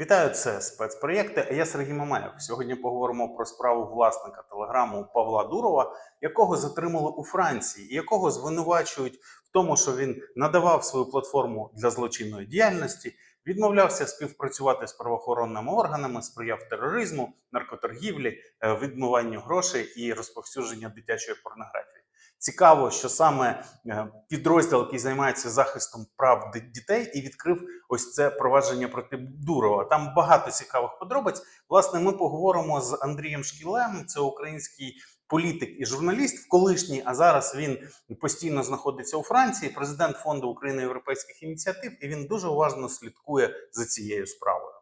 Вітаю, це спецпроєкти. А я Сергій Мамаєв. Сьогодні поговоримо про справу власника телеграму Павла Дурова, якого затримали у Франції, і якого звинувачують в тому, що він надавав свою платформу для злочинної діяльності, відмовлявся співпрацювати з правоохоронними органами, сприяв тероризму, наркоторгівлі, е, відмиванню грошей і розповсюдження дитячої порнографії. Цікаво, що саме е, підрозділ, який займається захистом прав дітей, і відкрив ось це провадження проти Дурова. Там багато цікавих подробиць. Власне, ми поговоримо з Андрієм Шкілем. Це український політик і журналіст, в колишній, а зараз він постійно знаходиться у Франції, президент фонду України європейських ініціатив, і він дуже уважно слідкує за цією справою.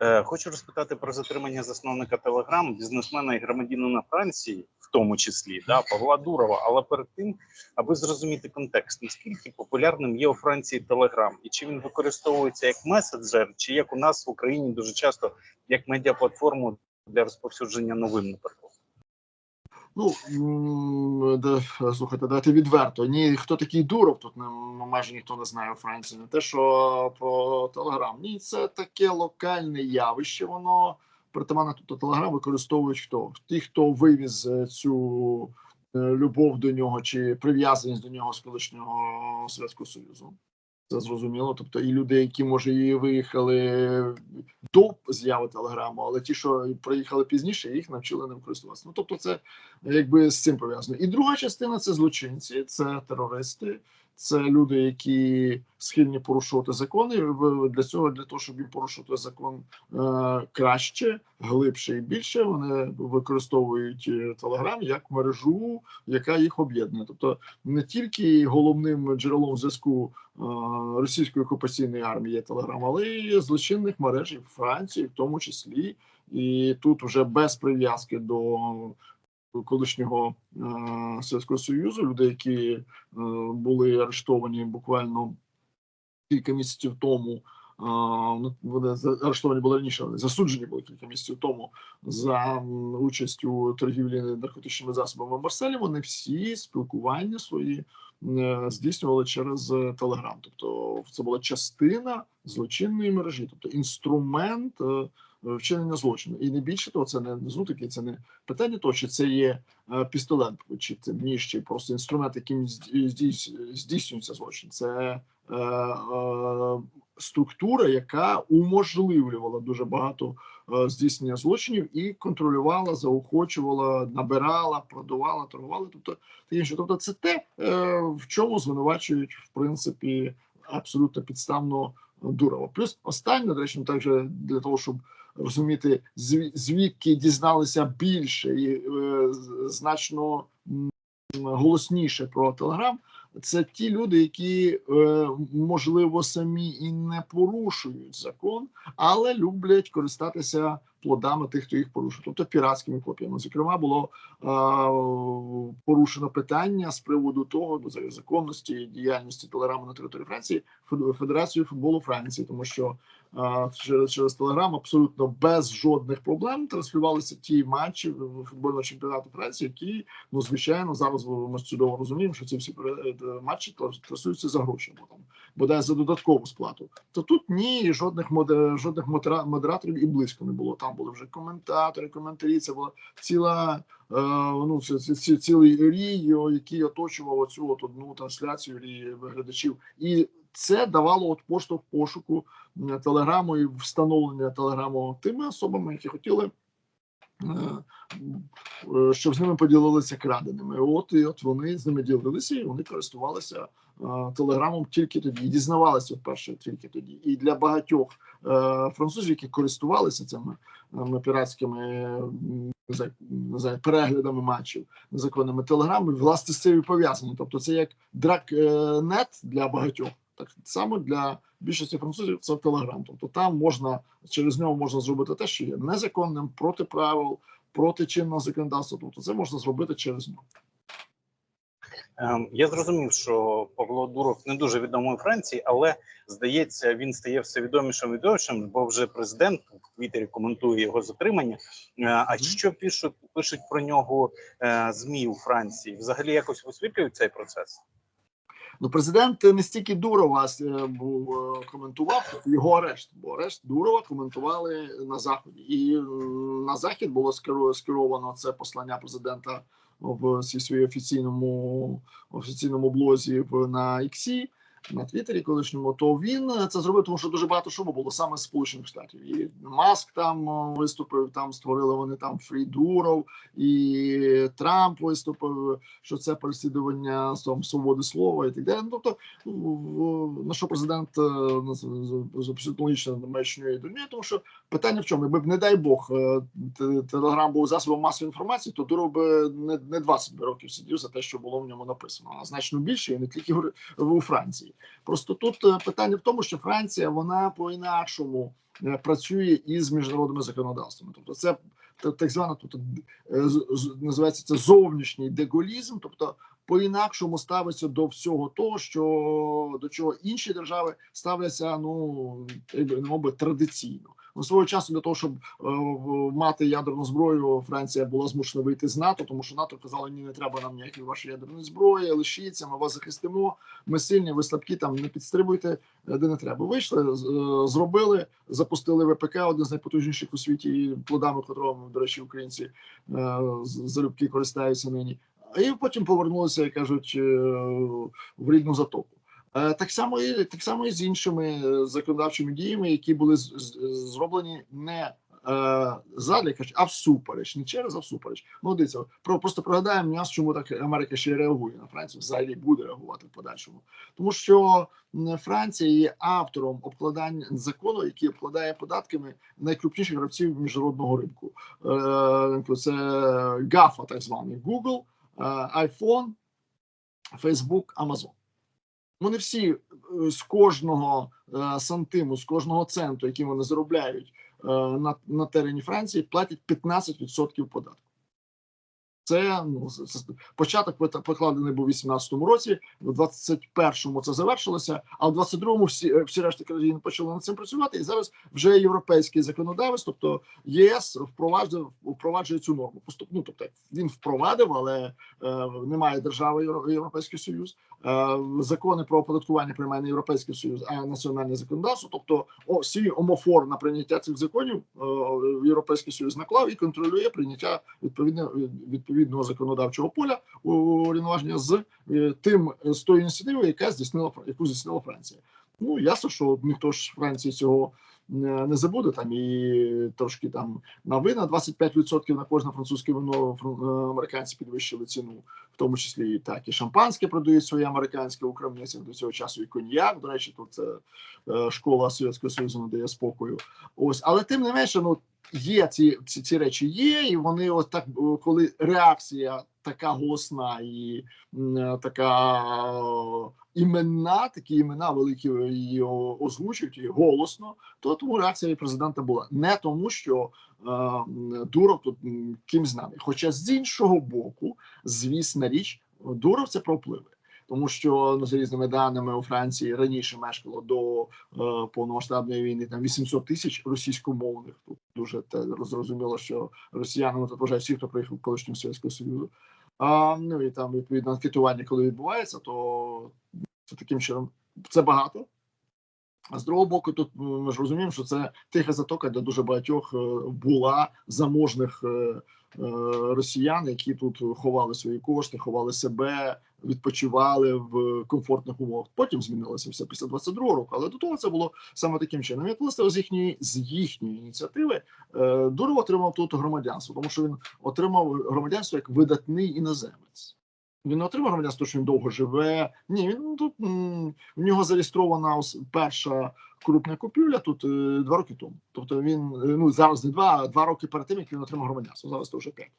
Е, Хочу розпитати про затримання засновника Телеграм, бізнесмена і громадянина Франції, в тому числі да, Павла Дурова. Але перед тим, аби зрозуміти контекст, наскільки популярним є у Франції Телеграм, і чи він використовується як меседжер, чи як у нас в Україні дуже часто як медіаплатформу для розповсюдження новин, наприклад. Ну слухайте, давайте відверто. Ні, хто такий дуров, тут не майже ніхто не знає у Франції. Не те, що про Телеграм. Ні, це таке локальне явище. Воно притаманне тут Телеграм використовують хто? Ті, хто вивіз е, цю е, любов до нього чи прив'язаність до нього з колишнього Совєтського Союзу. Це зрозуміло. Тобто, і люди, які може і виїхали до з'яви телеграму, але ті, що приїхали пізніше, їх навчили ним користуватися. Ну тобто, це якби з цим пов'язано. І друга частина це злочинці, це терористи, це люди, які схильні порушувати закони. Для цього, для того, щоб їм порушувати закон е, краще, глибше і більше, вони використовують телеграм як мережу, яка їх об'єднує. Тобто не тільки головним джерелом зв'язку е, російської окупаційної армії є телеграм, але й злочинних мереж і Франції, в тому числі. І тут вже без прив'язки до колишнього е, Совєтського Союзу, люди, які е, були арештовані буквально кілька місяців тому. е, Вони за- арештовані були раніше, але засуджені були кілька місяців тому за участь у торгівлі наркотичними засобами в Марселі. Вони всі спілкування свої здійснювали через Телеграм. Тобто це була частина злочинної мережі, тобто інструмент вчинення злочину. І не більше того, це не знову таки, це не питання того, чи це є е, пістолет, чи це ніж, чи просто інструмент, яким здій- здійснюється злочин. Це е, е, структура, яка уможливлювала дуже багато е, здійснення злочинів і контролювала, заохочувала, набирала, продавала, торгувала. Тобто таке інше. Тобто, це те, е, в чому звинувачують в принципі абсолютно підставно Дурова. Плюс останнє, до речі, також для того, щоб розуміти, зві- звідки дізналися більше і е, значно голосніше про Телеграм. Це ті люди, які е, можливо самі і не порушують закон, але люблять користатися плодами тих, хто їх порушує, тобто піратськими копіями. Зокрема, було порушено питання з приводу того до законності діяльності телеграму на території Франції Фед- Федерацією футболу Франції, тому що через, через телеграм абсолютно без жодних проблем транслювалися ті матчі футбольного чемпіонату Франції, які ну звичайно зараз ми чудово розуміємо, що ці всі е, матчі трас- трасуються за гроші, бо там бодай за додаткову сплату. То тут ні, жодних жодних модераторів і близько не було. Там були вже коментатори, коментарі. Це була ціла е, ну ці, ці, ці- цілий рій, який оточував оцю от одну трансляцію рій глядачів, і це давало от поштовх пошуку телеграму і встановлення телеграму тими особами, які хотіли. е, е, Щоб з ними поділилися краденими, от і от вони з ними ділилися, і вони користувалися е, телеграмом тільки тоді, і дізнавалися вперше тільки тоді. І для багатьох е, французів, які користувалися цими е, піратськими не переглядами матчів незаконними телеграми, власне з цим пов'язано. Тобто, це як дракнет для багатьох. Так само для більшості французів це телеграм. Тобто там можна через нього можна зробити те, що є незаконним, проти правил, проти чинного законодавства. Тобто це можна зробити через нього. Ем, Я зрозумів, що Павло Дуров не дуже відомий у Франції, але здається, він стає все відомішим відомішим, бо вже президент в Твіттері коментує його затримання. Е, А що пишуть пишуть про нього е, змі у Франції? Взагалі якось висвітлюють цей процес? Ну, президент не стільки Дурова е, був е, коментував його арешт, бо арешт Дурова коментували на заході, і на захід було скеро- скеровано це послання президента в цій своїй офіційному офіційному блозі на Іксі. На Твіттері колишньому, то він е, це зробив, тому що дуже багато шуму було саме з Сполучених Штатів. І Маск там е, виступив, там створили вони там Фрідуров, і Трамп виступив, що це переслідування там, свободи слова і так далі. Ну, тобто, ну, на що президент логічно намечнює до тому що питання в чому? Якби б, не дай Бог, е, телеграм був засобом масової інформації, то Дуров би не, не 20 би років сидів за те, що було в ньому написано, а значно більше, і не тільки у Франції. Просто тут е, питання в тому, що Франція вона по-інакшому е, працює із міжнародними законодавствами. Тобто, це та- так звана тобто, е, називається це зовнішній деголізм, тобто по-інакшому ставиться до всього того, що до чого інші держави ставляться, ну би, традиційно. Свого часу для того, щоб е, мати ядерну зброю, Франція була змушена вийти з НАТО, тому що НАТО казали, ні, не треба нам ніякої вашої ядерної зброї, лишіться, ми вас захистимо. Ми сильні, ви слабкі, там не підстрибуйте, е, де не треба. Вийшли, е, зробили, запустили ВПК, один з найпотужніших у світі, і плодами котрого, до речі, українці залюбки користаються нині. І потім повернулися, як кажуть, в рідну затоку. Е, Так само і так само і з іншими е, законодавчими діями, які були зроблені не е, кажуть, а всупереч, не через, а всупереч. Ну, дивіться, про просто пригадаємо нюанс, чому так Америка ще реагує на Францію, взагалі буде реагувати в подальшому, тому що Франція є автором обкладання закону, який обкладає податками найкрупніших гравців міжнародного ринку. Це ГАФа, так званий Google, iPhone, Facebook, Amazon. Вони всі е, з кожного е, сантиму, з кожного центу, який вони заробляють е, на, на терені Франції, платять 15% податку. Це ну початок покладений був у 18-му році, в 21-му це завершилося, а в 22-му всі, е, всі решта країн почали над цим працювати. І зараз вже європейський законодавець, тобто ЄС, впроваджує впроваджує цю норму. Поступ, ну, тобто він впровадив, але е, немає держави Європейський Союз. Е, закони про оподаткування приймає не Європейський Союз, а національне законодавство. Тобто, о, свій омофор на прийняття цих законів е, Європейський Союз наклав і контролює прийняття відповідно відповідного законодавчого поля у рівноваження з е, тим е, з тою ініціативою, яка здійснила яку здійснила Франція. Ну ясно, що ніхто ж Франції цього е, не забуде там і трошки там на вина 25% на кожне французьке вино американці підвищили ціну, в тому числі так і шампанське продають своє американське у до цього часу. І коньяк. До речі, тут це школа Совєтського Союзу надає спокою. Ось, але тим не менше, ну є ці, ці, ці речі є, і вони от так, коли реакція така голосна і е, така іменна, такі імена великі її озвучують і голосно, то тому реакція президента була не тому, що е, Дуров тут м, кимсь знаний. Хоча з іншого боку, звісна річ, Дуров це про впливи. Тому що ну, за різними даними у Франції раніше мешкало до е, повномасштабної війни там 800 тисяч російськомовних. Тут дуже те зрозуміло, що росіянами тут вважають всі, хто приїхав колишнього Совєтського Союзу. А, ну і там відповідно анкетування, коли відбувається, то це таким чином це багато. А з другого боку, тут ну, ми ж розуміємо, що це тиха затока для дуже багатьох е, була заможних е, е, росіян, які тут ховали свої кошти, ховали себе, відпочивали в комфортних умовах. Потім змінилося все після 22-го року, але до того це було саме таким чином. От, з їхньої з їхньої ініціативи е, Дуров отримав тут громадянство, тому що він отримав громадянство як видатний іноземець. Він не отримав громадянство, що він довго живе. Ні, він тут в нього зареєстрована перша крупна купівля тут е, два роки тому. Тобто він е, ну зараз не два, а два роки перед тим, як він отримав громадянство. Зараз то вже п'ять.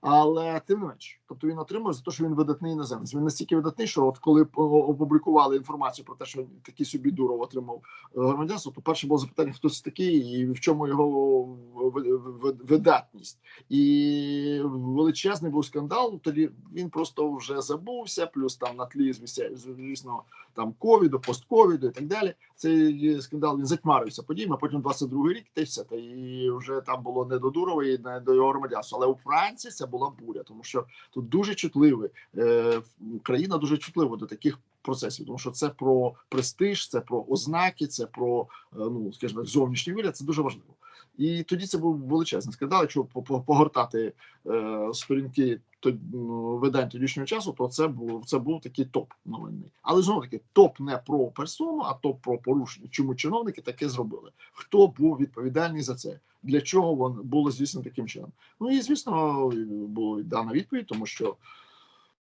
Але тим не менш, тобто він отримав за те, що він видатний іноземець. Він настільки видатний, що от коли опублікували інформацію про те, що такий собі Дуров отримав е, громадянство, то перше було запитання, хто це такий і в чому його ви- ви- видатність. І величезний був скандал. Тоді він просто вже забувся, плюс там на тлі звісно, там ковіду, постковіду і так далі. Цей скандал він затьмарився подіями, потім 22-й рік, та все. Та і вже там було не до Дурова і не до його громадянства. Але у Франції це була буря, тому що тут дуже чутливий. Е, країна дуже чутлива до таких процесів, тому що це про престиж, це про ознаки, це про е, ну скажімо зовнішній вигляд. Це дуже важливо. І тоді це був величезний скандал. Якщо по- по- погортати е, сторінки то, видань тодішнього часу, то це був це був такий топ новинний. Але знову таки топ не про персону, а топ про порушення. Чому чиновники таке зробили? Хто був відповідальний за це? Для чого воно було звісно таким чином? Ну і звісно, була дана відповідь, тому що.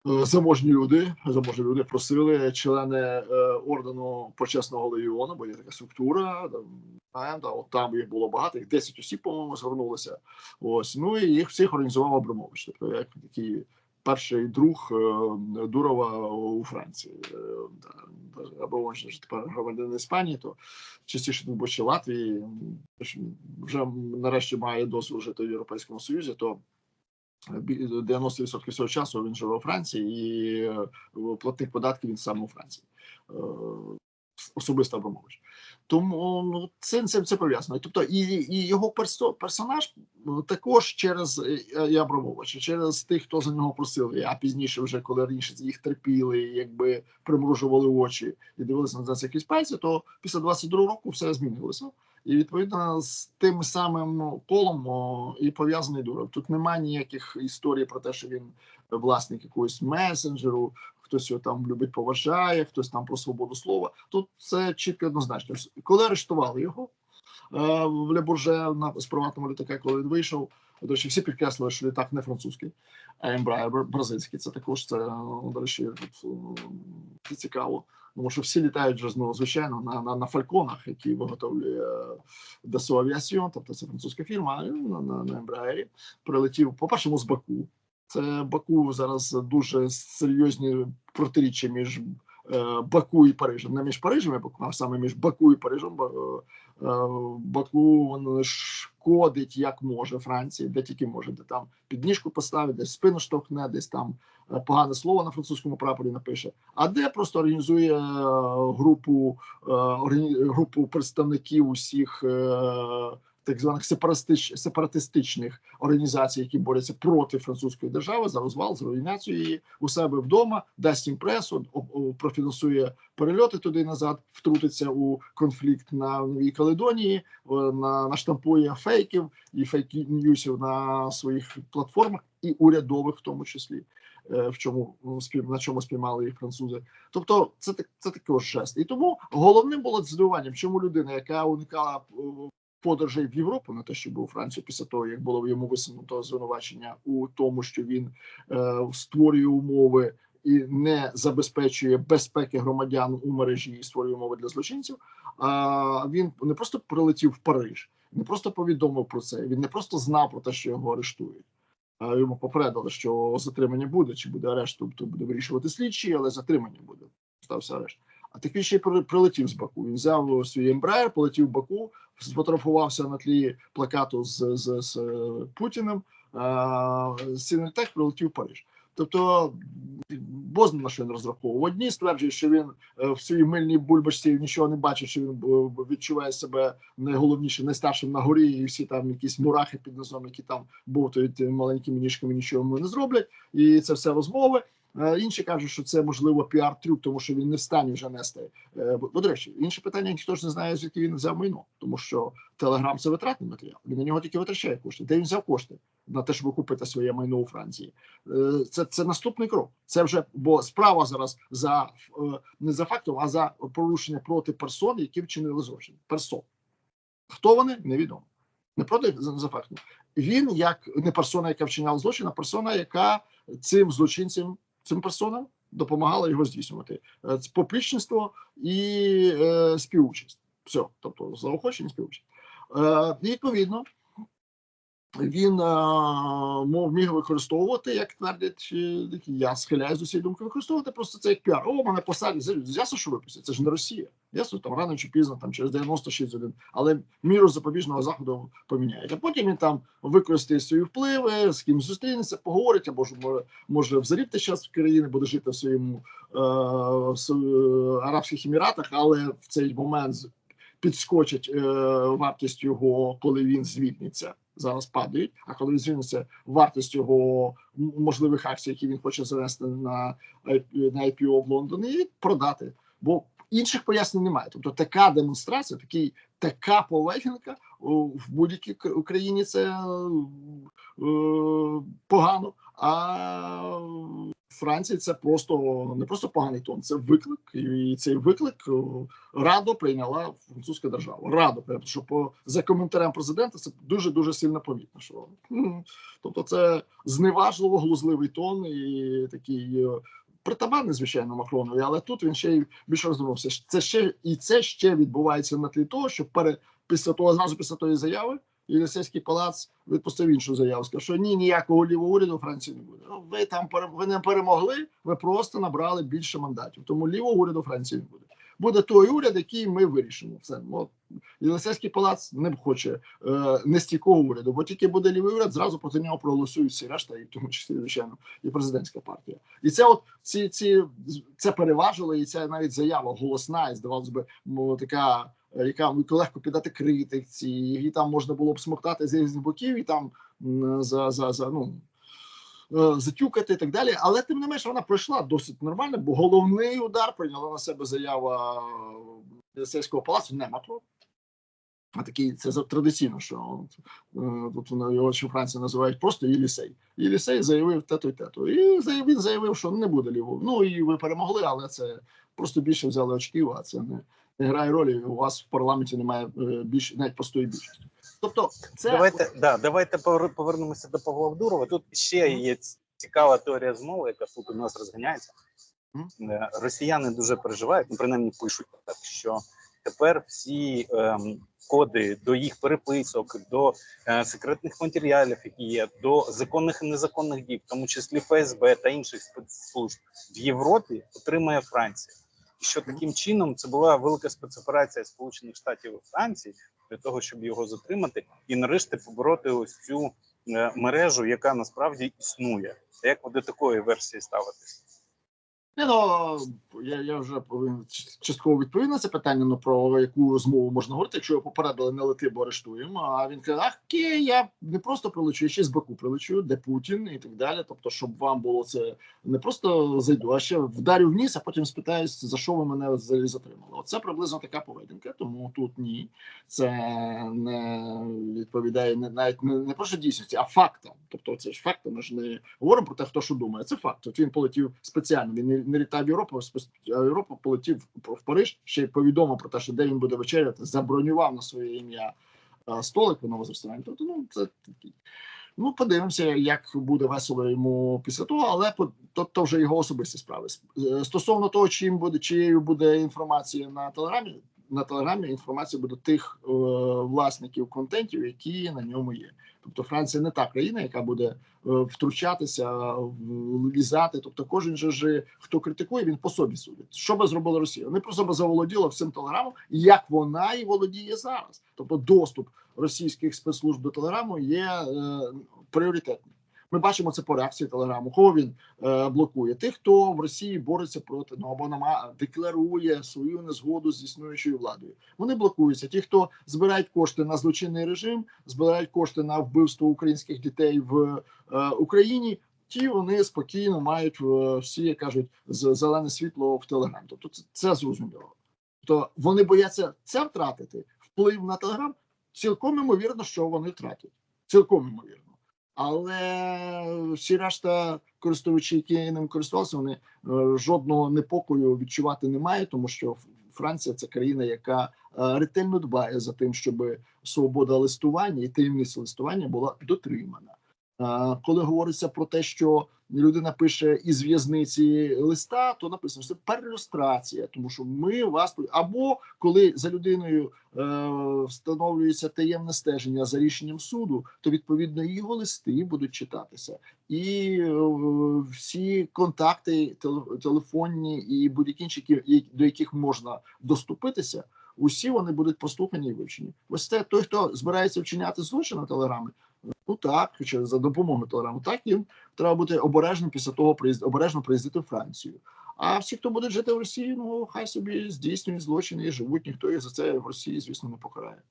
Е, Заможні люди, заможні люди просили члени е, ордену почесного легіону, бо є така структура. Там, знаємо, от там їх було багато, їх 10 осіб, по-моєму, звернулося. Ось ну і їх всіх організував Абрамович, тобто як такий перший друг е, Дурова у Франції. Е, да, Абрамович ж тепер громадянин Іспанії, то частіше тут чи Латвії. Вже нарешті має дозвіл жити в Європейському Союзі, то 90% всього часу він живе у Франції і е, платник податків він саме у Франції. Е, Особисто Абрамович. Тому ну, це, це, це пов'язано. Тобто, і, і його персо, персонаж ну, також через е, і Абрамовича, через тих, хто за нього просили, а пізніше, вже коли раніше їх терпіли, якби примружували очі і дивилися на це якісь пальці, то після 22 року все змінилося. І відповідно з тим самим колом і пов'язаний Дуров. Тут немає ніяких історій про те, що він власник якогось месенджеру, хтось його там любить, поважає, хтось там про свободу слова. Тут це чітко однозначно. Коли арештували його е, в Лебурже на з приватного літака, коли він вийшов. До речі, всі підкреслили, що літак не французький, а Embraer бразильський. Це також це до речі, тут, е, цікаво. Тому що всі літають вже ну, звичайно на, на, на фальконах, які виготовлює е, Dassault Aviation, тобто це французька фірма, на, на, на Embraer прилетів, по-перше, з Баку. Це Баку зараз дуже серйозні протиріччя між е, Баку і Парижем. Не між Парижем Баку, а саме між Баку і Парижем. Е, Баку воно шкодить як може Франції, де тільки може, де там підніжку поставить, десь спину штовхне, десь там е, погане слово на французькому прапорі напише, а де просто організує е, групу, групу представників усіх. Так званих сепаратистич, сепаратистичних організацій, які борються проти французької держави за розвал, за руйнацію її у себе вдома, дасть їм пресу, профінансує перельоти туди назад, втрутиться у конфлікт на Новій Каледонії, на наштампує фейків і фейк-ньюсів на своїх платформах, і урядових, в тому числі, е, в чому на чому спіймали їх французи. Тобто, це так це також жест. І тому головним було здивуванням, чому людина, яка уникала подорожей в Європу, на те, що був у Францію після того, як було йому висунуто звинувачення у тому, що він е, створює умови. І не забезпечує безпеки громадян у мережі і створює умови для злочинців. А він не просто прилетів в Париж, не просто повідомив про це. Він не просто знав про те, що його арештують. А йому попередили, що затримання буде, чи буде арешт, тобто буде вирішувати слідчі, але затримання буде. Стався арешт. А так він ще й прилетів з Баку. Він взяв свій ембраєр, полетів в Баку, сфотографувався на тлі плакату з, з, з е, Путіним. З прилетів в Париж. Тобто Бозна на що він розраховував. Одні стверджують, що він е, в своїй мильній бульбашці нічого не бачить, що він е, відчуває себе найголовніше, найстаршим на горі, і всі там якісь мурахи під низом, які там бовтають маленькими ніжками, нічого не зроблять. І це все розмови. Е, Інші кажуть, що це можливо піар-трюк, тому що він не в вже нести. Е, Бо, до речі, інше питання, ніхто ж не знає, звідки він взяв майно, тому що Телеграм це витратний матеріал. Він на нього тільки витрачає кошти. Де він взяв кошти на те, щоб купити своє майно у Франції? Е, Це, це наступний крок. Це вже бо справа зараз за не за фактом, а за порушення проти персон, які вчинили злочин. Персон. Хто вони? Невідомо. Не проти за фактом. Він як не персона, яка вчиняла злочин, а персона, яка цим злочинцям, цим персонам допомагала його здійснювати. попічництво поплічництво і е, співучасть. Все, тобто заохочення співучасть. Е, відповідно, він е, мов міг використовувати, як твердять я схиляюсь до цієї думки, використовувати просто це як піар. О, мене посадять. Ясно, що випустять. Це ж не Росія. Ясно, там рано чи пізно, там через 96 годин. Але міру запобіжного заходу поміняють. А потім він там використає свої впливи, з ким зустрінеться, поговорить, або ж може, може взагалі час в країни буде жити в своєму е, в е, Арабських Еміратах, але в цей момент підскочить е, вартість його, коли він звільниться. Зараз падають. А коли звільниться, вартість його можливих акцій, які він хоче занести на, на IPO в Лондоні, і продати. Бо інших пояснень немає. Тобто така демонстрація, такий така поведінка в будь-якій к- Україні це е, погано. А Франції це просто не просто поганий тон, це виклик. І цей виклик е, радо прийняла французька держава. Радо прийняла, що по за коментарем президента це дуже дуже сильно помітно. Що м, тобто, це зневажливо глузливий тон і такий. е, Притаманний, звичайно, Макронові, але тут він ще й більше розвернувся. Це ще і це ще відбувається на тлі того, що пере після того, зразу після тої заяви, Єлисейський палац відпустив іншу заяву. Сказав, що ні, ніякого лівого уряду у Франції не буде. Ну, ви там ви не перемогли, ви просто набрали більше мандатів. Тому лівого уряду у Франції не буде. Буде той уряд, який ми вирішимо. Все Єлисейський палац не хоче е, нестійкого уряду, бо тільки буде лівий уряд, зразу проти нього проголосують всі решта, і в тому числі звичайно і президентська партія. І це от ці, ці це переважило, і ця навіть заява голосна, і здавалось би, мо, така, яка легко піддати критиці, і там можна було б смоктати з різних боків, і там за, за, за ну. Е, Затюкати і так далі, але тим не менш вона пройшла досить нормально, бо головний удар прийняла на себе заява Єлисейського палацу, не Макрон. А такий це традиційно, що е, тут його в Франції називають просто Єлісей. Єлісей заявив те-то і те-то. І він заявив, що не буде лівого. Ну і ви перемогли, але це просто більше взяли очків, а це не, не грає ролі. У вас в парламенті немає е, більш навіть простої більшості. Тобто, це Давайте, да, давайте повернемося до Павла Авдурова. Тут ще є цікава теорія змови, яка тут у нас розганяється. Е, Росіяни дуже переживають, ну принаймні пишуть так, що тепер всі ем, коди до їх переписок, до е, секретних матеріалів, які є, до законних і незаконних дій, в тому числі ФСБ та інших спецслужб в Європі, отримає Франція. І що таким чином це була велика спецоперація Сполучених Штатів і Франції для того, щоб його затримати і нарешті побороти ось цю е, мережу, яка насправді існує. Як ви до такої версії ставитесь? Не, ну, я, я вже частково відповів на це питання, ну про яку змову можна говорити, якщо його попередили не лети, бо арештуємо. А він каже: ах, ки, я не просто прилечу, я ще з Баку прилечу, де Путін і так далі. Тобто, щоб вам було це не просто зайду, а ще вдарю вниз, а потім спитаюсь, за що ви мене взагалі затримали. Оце приблизно така поведінка, тому тут ні. Це не відповідає не навіть не, не просто дійсності, а фактам. Тобто, це ж факти. Ми ж не говоримо про те, хто що думає. Це факт. От він полетів спеціально. Він не літав в Європу, а Європу полетів в Париж. Ще й повідомив про те, що де він буде вечеряти, забронював на своє ім'я столик в новому ресторані. Тобто, ну це. Ну, подивимося, як буде весело йому після того, але то, то вже його особисті справи. Е, Стосовно того, чим буде чиєю буде інформація на телеграмі, на телеграмі інформація буде тих е, власників контентів, які на ньому є. Тобто Франція не та країна, яка буде е, втручатися, в- лізати. Тобто, кожен же ж хто критикує, він по собі судить. Що би зробила Росія? Вони просто би заволоділа всім телеграмом, як вона і володіє зараз. Тобто, доступ російських спецслужб до телеграму є е, пріоритетним. Ми бачимо це по реакції телеграму. Кого він е, блокує? Тих, хто в Росії бореться проти ну або нама декларує свою незгоду з існуючою владою. Вони блокуються. Ті, хто збирають кошти на злочинний режим, збирають кошти на вбивство українських дітей в е, Україні. Ті вони спокійно мають е, всі як кажуть зелене світло в телеграм. Тобто це, це зрозуміло. То вони бояться це втратити вплив на телеграм. Цілком імовірно, що вони втратять. Цілком імовірно. Але всі решта користувачі, які ним користувалися, вони е, жодного непокою відчувати не мають, тому що Франція це країна, яка е, ретельно дбає за тим, щоб свобода листування і таємниця листування була дотримана. Коли говориться про те, що людина пише із в'язниці листа, то написано що це перелюстрація, тому що ми вас або коли за людиною е, встановлюється таємне стеження за рішенням суду, то відповідно його листи будуть читатися, і е, всі контакти теле- телефонні і будь-які інші, до яких можна доступитися. Усі вони будуть прослухані і вивчені. Ось це той, хто збирається вчиняти злочин на телеграми. Ну так, чи за допомогою телеграму, так їм треба бути обережним після того приїзд, обережно приїздити в Францію. А всі, хто буде жити в Росії, ну хай собі здійснюють злочини і живуть. Ніхто їх за це в Росії, звісно, не покарає.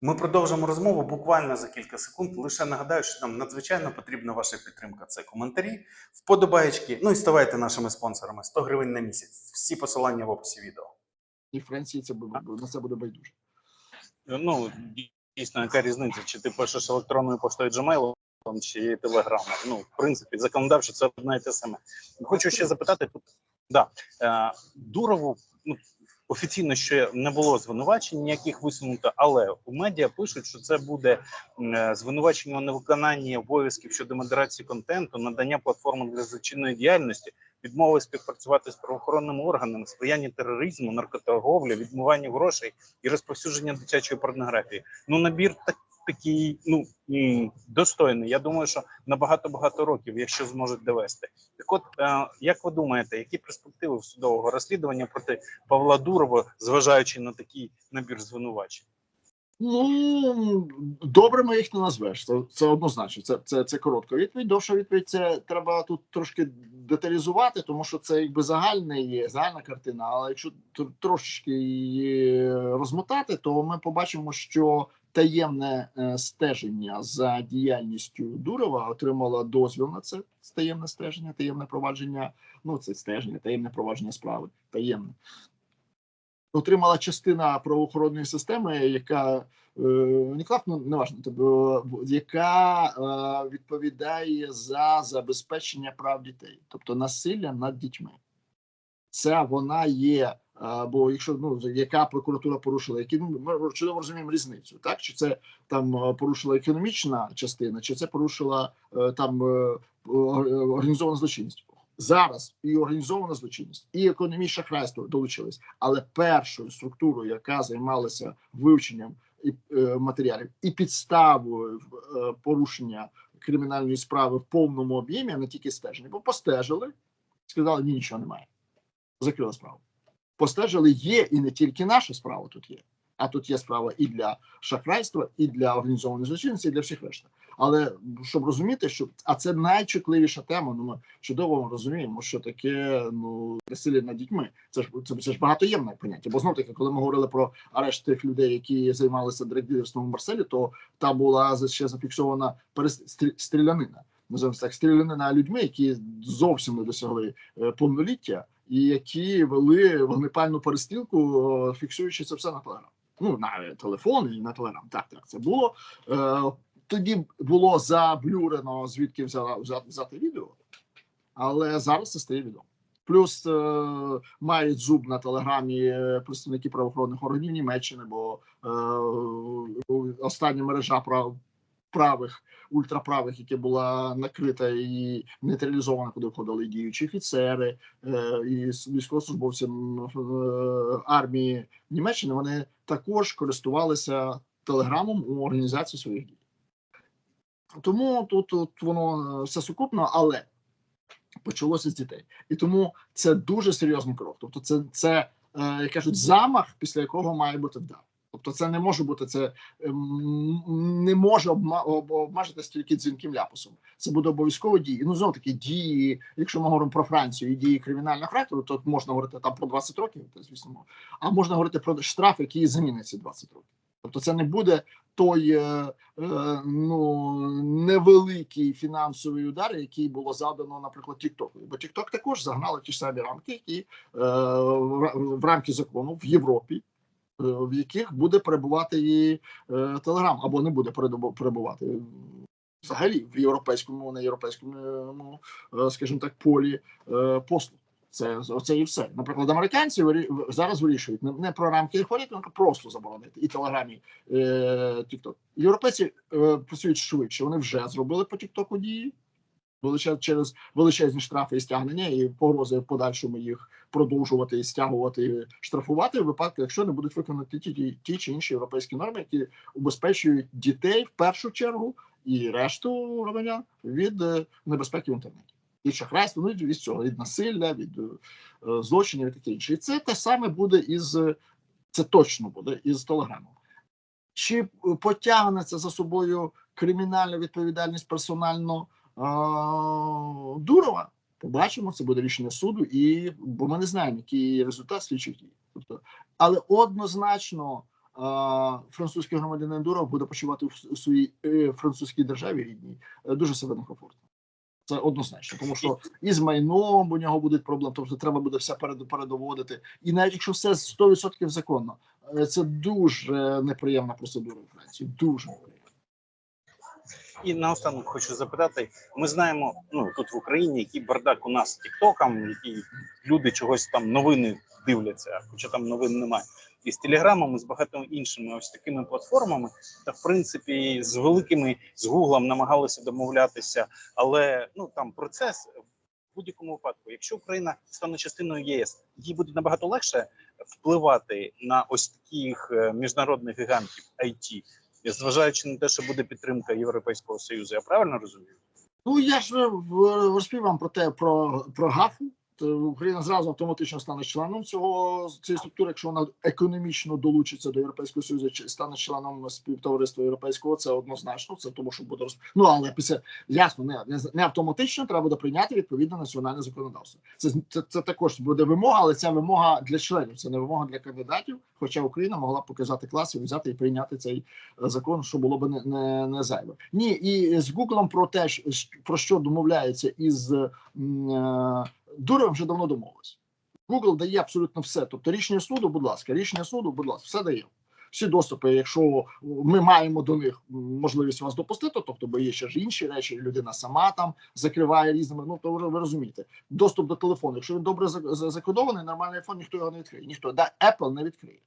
Ми продовжимо розмову буквально за кілька секунд. Лише нагадаю, що нам надзвичайно потрібна ваша підтримка. Це коментарі, вподобаєчки. Ну і ставайте нашими спонсорами 100 гривень на місяць. Всі посилання в описі відео. І в Франції це буде на це буде байдуже. Ну, дійсно, яка різниця, чи ти пишеш електронною поштою Gmail, чи телеграмом. Ну, в принципі, законодавчо це одне і те саме. Хочу ще запитати тут. Да, е, Дурову ну, офіційно ще не було звинувачень ніяких висунуто, але у медіа пишуть, що це буде е, звинувачення у невиконанні обов'язків щодо модерації контенту, надання платформи для злочинної діяльності, відмови співпрацювати з правоохоронними органами, сприяння тероризму, наркоторговлі, відмивання грошей і розповсюдження дитячої порнографії. Ну набір так, такий ну достойний. Я думаю, що на багато багато років, якщо зможуть довести. Так, от е, як ви думаєте, які перспективи судового розслідування проти Павла Дурова, зважаючи на такий набір звинувачень? Ну добрими їх не назвеш. Це, це однозначно. Це, це, це коротка відповідь. Довша відповідь це треба тут трошки деталізувати, тому що це якби загальний загальна картина. Але якщо трошечки її розмотати, то ми побачимо, що таємне е, стеження за діяльністю Дурова отримало дозвіл на це таємне стеження, таємне провадження. Ну це стеження, таємне провадження справи, таємне. Отримала частина правоохоронної системи, яка е, не ну не важно, тобто, яка е, відповідає за забезпечення прав дітей, тобто насилля над дітьми. Це вона є. е, Бо якщо ну яка прокуратура порушила, які ну, ми чудово розуміємо різницю, так чи це там е, порушила економічна частина, чи це порушила там організована злочинність. Зараз і організована злочинність, і економічне шахрайство долучились, але першою структурою, яка займалася вивченням матеріалів і підставою е, порушення кримінальної справи в повному об'ємі, а не тільки стеження, бо постежили, сказали, ні, нічого немає. Закрили справу. Постежили є, і не тільки наша справа тут є. А тут є справа і для шахрайства, і для організованої злочинності, і для всіх решта. Але щоб розуміти, що а це найчутливіша тема. Ну ми чудово розуміємо, що таке ну насилля над дітьми. Це ж це, це ж багатоємне поняття. Бо знов таки, коли ми говорили про арешт тих людей, які займалися драгділерством в Марселі, то там була ще зафіксована перестрі- стрілянина. Називаємо так стрілянина людьми, які зовсім не досягли е, повноліття, і які вели вогнепальну перестрілку, е, фіксуючи це все на телеграм. Ну на телефон і на телеграм. Так, так це було. Тоді було заблюрено, звідки взяла взяти, відео, але зараз це стає відомо. Плюс е, мають зуб на телеграмі е, представники правоохоронних органів Німеччини, бо е, остання мережа прав правих ультраправих, яка була накрита і нейтралізована, куди входили діючі офіцери е, і військовослужбовці е, армії Німеччини. Вони також користувалися телеграмом у організації своїх дій. Тому тут, тут воно е, все сукупно, але почалося з дітей, і тому це дуже серйозний крок. Тобто, це, це е, як кажуть, замах, після якого має бути вдар. Тобто, це не може бути це ем, не може обмежитися тільки дзвінким ляпусом. Це буде обов'язково дії. Ну знову таки дії. Якщо ми говоримо про Францію і дії кримінального характеру, то можна говорити там про 20 років, то звісно, а можна говорити про штраф, який замінить ці 20 років. Тобто, це не буде той е, е, ну невеликий фінансовий удар, який було завдано, наприклад, Тіктоку. Бо Тікток також загнали ті ж самі рамки, які е, в рамки закону в Європі. В яких буде перебувати і Телеграм або не буде перебувати взагалі в європейському, на європейському, е, скажімо так, полі е, послуг. Це оце і все. Наприклад, американці зараз вирішують не, про рамки алгоритму, а просто заборонити і телеграмі е. Європейці е, працюють швидше. Вони вже зробили по TikTok дії через величезні штрафи і стягнення, і погрози в подальшому їх продовжувати стягувати, штрафувати в випадку, якщо не будуть виконані ті, ті, ті чи інші європейські норми, які убезпечують дітей в першу чергу і решту громадян від е, небезпеки в інтернеті. Від шахрайства, ну від цього, від насилля, від е, злочинів і таке інше. І це те саме буде із е, це точно буде із телеграмом. Чи е, потягне це за собою кримінальну відповідальність персонально е, Дурова? Побачимо, це буде рішення суду, і бо ми не знаємо, який результат слідчих дій. Тобто, але однозначно а, французький громадянин Дуров буде почувати в своїй е, французькій державі рідній е, дуже себе некомфортно. Це однозначно, тому що і з майном у нього будуть проблеми, тобто треба буде все перед, передоводити. І навіть якщо все 100% законно, е, це дуже неприємна процедура у Франції. Дуже неприємна. І наостанок хочу запитати: ми знаємо, ну тут в Україні, який бардак у нас з Тіктоком, які люди чогось там новини дивляться, хоча там новин немає. І з телеграмом, і з багатьма іншими ось такими платформами, та в принципі з великими з Гуглом намагалися домовлятися, але ну там процес в будь-якому випадку, якщо Україна стане частиною ЄС, їй буде набагато легше впливати на ось таких е, міжнародних гігантів IT, зважаючи на те, що буде підтримка Європейського союзу. Я правильно розумію? Ну я ж в- розповів вам про те про, про гафу. То Україна зразу автоматично стане членом цього цієї структури, якщо вона економічно долучиться до Європейського Союзу, чи стане членом співтовариства європейського, це однозначно. Це тому, що буде роз... Ну але після ясно, не, не, автоматично треба буде прийняти відповідне національне законодавство. Це, це це також буде вимога, але це вимога для членів. Це не вимога для кандидатів. Хоча Україна могла показати клас і взяти і прийняти цей е, закон, що було б не, не, не зайве. Ні, і з Гуглом про те, про що домовляється із м, е, Дуровим вже давно домовились. Google дає абсолютно все. Тобто рішення суду, будь ласка, рішення суду, будь ласка, все дає. Всі доступи, якщо ми маємо до них можливість вас допустити, тобто бо є ще ж інші речі, людина сама там закриває різними. Ну то ви розумієте. Доступ до телефону. Якщо він добре за- за- закодований, нормальний iPhone, ніхто його не відкриє. Ніхто да Apple не відкриє.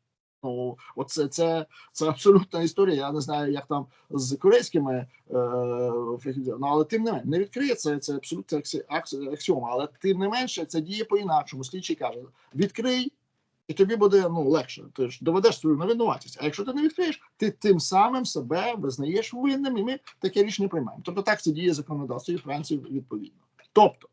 Ну, оце це, це абсолютна історія. Я не знаю, як там з корейськими, е, ну, але тим не менше, не відкриє це, абсолютно аксі- аксі- аксіома. Але тим не менше, це діє по-інакшому. Слідчий каже: відкрий, і тобі буде ну легше. Ти ж доведеш свою невинуватість. А якщо ти не відкриєш, ти тим самим себе визнаєш винним, і ми таке рішення приймаємо. Тобто так це діє законодавство і Франції відповідно. Тобто.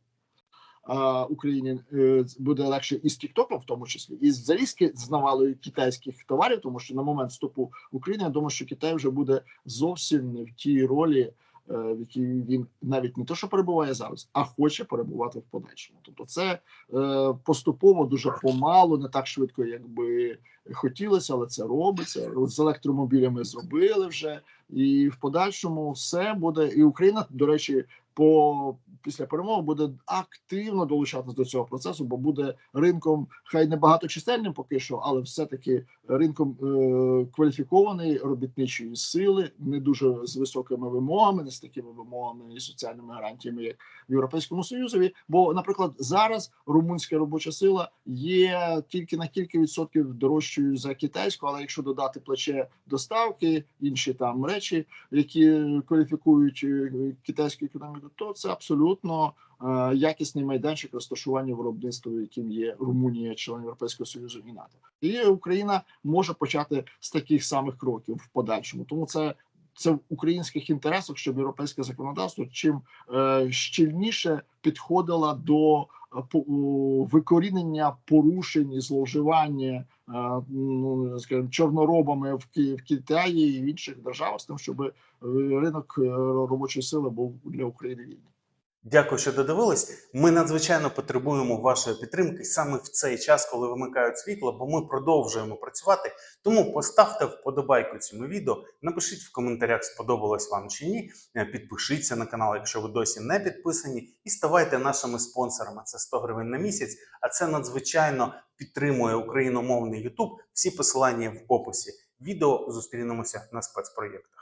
Україні е, буде легше і з Тіктоком, в тому числі, і з залізки з навалою китайських товарів, тому що на момент вступу в Україну я думаю, що Китай вже буде зовсім не в тій ролі, е, в якій він навіть не то, що перебуває зараз, а хоче перебувати в подальшому. Тобто, це е, поступово дуже помалу, не так швидко, як би хотілося, але це робиться. З електромобілями зробили вже, і в подальшому все буде. І Україна, до речі, по після перемоги буде активно долучатися до цього процесу, бо буде ринком, хай не багаточисельним поки що, але все-таки ринком е, кваліфікованої робітничої сили, не дуже з високими вимогами, не з такими вимогами і соціальними гарантіями, як в Європейському Союзові. Бо, наприклад, зараз румунська робоча сила є тільки на кілька відсотків дорожчою за китайську, але якщо додати плече доставки, інші там речі, які кваліфікують е, китайську економіку, то це абсолютно е, якісний майданчик розташування виробництва, яким є Румунія, член Європейського союзу і НАТО. І Україна може почати з таких самих кроків в подальшому. Тому це. Це в українських інтересах, щоб європейське законодавство чим е, щільніше підходило до е, по- викорінення порушень і зловживання ну скажімо, чорноробами в, Ки- в Китаї і в інших державах з тим, щоб е, ринок е, робочої сили був для України вільний. Дякую, що додивились. Ми надзвичайно потребуємо вашої підтримки саме в цей час, коли вимикають світло, бо ми продовжуємо працювати. Тому поставте вподобайку цьому відео, напишіть в коментарях, сподобалось вам чи ні. Е, Підпишіться на канал, якщо ви досі не підписані, і ставайте нашими спонсорами. Це 100 гривень на місяць. А це надзвичайно підтримує україномовний YouTube. Всі посилання в описі. Відео зустрінемося на спецпроєктах.